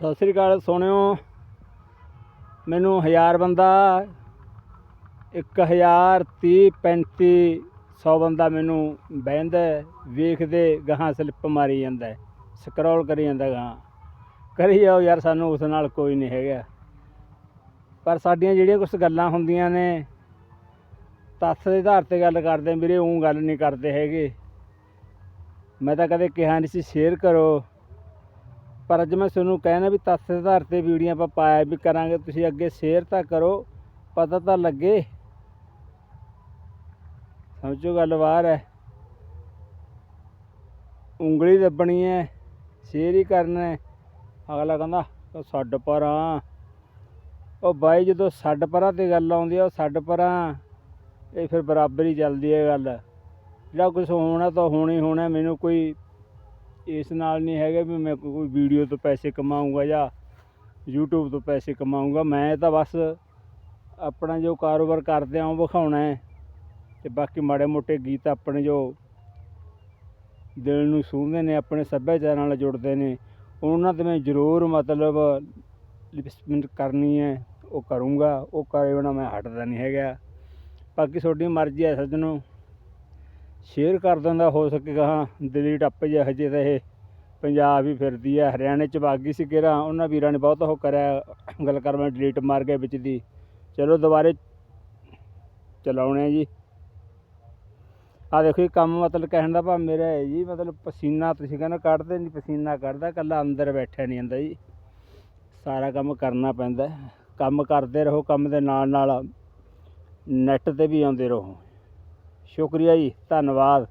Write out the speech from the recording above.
ਸਤਿ ਸ੍ਰੀ ਅਕਾਲ, ਸੁਣਿਓ। ਮੈਨੂੰ ਹਜ਼ਾਰ ਬੰਦਾ 1000 30 35 100 ਬੰਦਾ ਮੈਨੂੰ ਬਹਿੰਦਾ ਵੇਖਦੇ ਗਾਹਾਂ ਸਲਿੱਪ ਮਾਰੀ ਜਾਂਦਾ ਸਕਰੋਲ ਕਰੀ ਜਾਂਦਾ ਗਾਹਾਂ। ਕਰੀ ਜਾਓ ਯਾਰ, ਸਾਨੂੰ ਉਸ ਨਾਲ ਕੋਈ ਨਹੀਂ ਹੈਗਾ। ਪਰ ਸਾਡੀਆਂ ਜਿਹੜੀਆਂ ਕੁਝ ਗੱਲਾਂ ਹੁੰਦੀਆਂ ਨੇ, ਤੱਥ ਦੇ ਆਧਾਰ ਤੇ ਗੱਲ ਕਰਦੇ ਵੀਰੇ ਉਹ ਗੱਲ ਨਹੀਂ ਕਰਦੇ ਹੈਗੇ। ਮੈਂ ਤਾਂ ਕਦੇ ਕਿਹਾ ਨਹੀਂ ਸੀ ਸ਼ੇਅਰ ਕਰੋ। ਪਰ ਅੱਜ ਮੈਂ ਤੁਹਾਨੂੰ ਕਹਿਣਾ ਵੀ ਤੱਥ ਦੇ ਆਧਾਰ ਤੇ ਵੀਡੀਓ ਆਪਾਂ ਪਾਇਆ ਵੀ ਕਰਾਂਗੇ, ਤੁਸੀਂ ਅੱਗੇ ਸ਼ੇਅਰ ਤਾਂ ਕਰੋ, ਪਤਾ ਤਾਂ ਲੱਗੇ। ਸਮਝੋ ਗੱਲ ਬਾਹਰ ਹੈ। ਉਂਗਲੀ ਦੱਬਣੀ ਹੈ ਸ਼ੇਅਰ ਹੀ ਕਰਨਾ ਹੈ। ਅਗਲਾ ਕਹਿੰਦਾ, ਉਹ ਛੱਡ ਪਰਾਂ। ਉਹ ਬਾਈ ਜਦੋਂ ਛੱਡ ਪਰਾਂ ਤੇ ਗੱਲ ਆਉਂਦੀ ਆ, ਉਹ ਛੱਡ ਪਰਾਂ। ਇਹ ਫਿਰ ਬਰਾਬਰ ਹੀ ਚੱਲਦੀ ਹੈ ਗੱਲ। ਜਿਹੜਾ ਕੁਝ ਹੋਣਾ ਤਾਂ ਹੋਣਾ ਹੀ ਹੋਣਾ, ਮੈਨੂੰ ਕੋਈ ਇਸ ਨਾਲ ਨਹੀਂ ਹੈਗਾ ਵੀ ਮੈਂ ਕੋਈ ਵੀਡੀਓ ਤੋਂ ਪੈਸੇ ਕਮਾਊਂਗਾ ਜਾਂ YouTube ਤੋਂ ਪੈਸੇ ਕਮਾਊਂਗਾ। ਮੈਂ ਤਾਂ ਬਸ ਆਪਣਾ ਜੋ ਕਾਰੋਬਾਰ ਕਰਦੇ ਆ ਉਹ ਵਿਖਾਉਣਾ ਹੈ ਤੇ ਬਾਕੀ ਮਾੜੇ ਮੋਟੇ ਗੀਤ ਆਪਣੇ ਜੋ ਦਿਲ ਨੂੰ ਛੂਹਦੇ ਨੇ, ਆਪਣੇ ਸੱਭਿਆਚਾਰ ਨਾਲ ਜੁੜਦੇ ਨੇ, ਉਹਨਾਂ ਤੇ ਮੈਂ ਜ਼ਰੂਰ ਮਤਲਬ ਲਿਪਸਮੈਂਟ ਕਰਨੀ ਹੈ, ਉਹ ਕਰੂੰਗਾ। ਉਹ ਕਰੇ ਬਿਨਾ ਮੈਂ ਹਟਦਾ ਨਹੀਂ ਹੈਗਾ। ਬਾਕੀ ਤੁਹਾਡੀ ਮਰਜ਼ੀ ਹੈ ਸੱਜਣੋ। ਸ਼ੇਅਰ ਕਰ ਦਿੰਦਾ, ਹੋ ਸਕੇਗਾ ਹਾਂ ਦਿੱਲੀ ਟੱਪ ਜੇ ਹਜੇ ਤਾਂ ਇਹ ਪੰਜਾਬ ਹੀ ਫਿਰਦੀ ਹੈ ਹਰਿਆਣੇ ਚ ਬਾਗੀ ਸੀ ਕਿਹੜਾ, ਉਹਨਾਂ ਵੀਰਾਂ ਨੇ ਬਹੁਤ ਉਹ ਕਰਿਆ, ਗੱਲ ਕਰ ਮੈਂ ਡਿਲੀਟ ਮਾਰ ਗਿਆ ਵਿੱਚ ਦੀ। ਚਲੋ ਦੁਬਾਰੇ ਚਲਾਉਣੇ ਆ ਜੀ। ਆ ਦੇਖੋ ਇਹ ਕੰਮ ਮਤਲਬ ਕਹਿਣ ਦਾ ਭਾਵ ਮੇਰਾ ਹੈ ਜੀ, ਮਤਲਬ ਪਸੀਨਾ ਤੁਸੀਂ ਕਹਿੰਦੇ ਕੱਢਦੇ ਨਹੀਂ ਪਸੀਨਾ ਕੱਢਦਾ ਕੱਲਾ ਅੰਦਰ ਬੈਠਿਆ ਨਹੀਂ ਜਾਂਦਾ ਜੀ। ਸਾਰਾ ਕੰਮ ਕਰਨਾ ਪੈਂਦਾ, ਕੰਮ ਕਰਦੇ ਰਹੋ, ਕੰਮ ਦੇ ਨਾਲ ਨਾਲ ਨੈੱਟ ਤੇ ਵੀ ਆਉਂਦੇ ਰਹੋ। ਸ਼ੁਕਰੀਆ ਜੀ ਧੰਨਵਾਦ।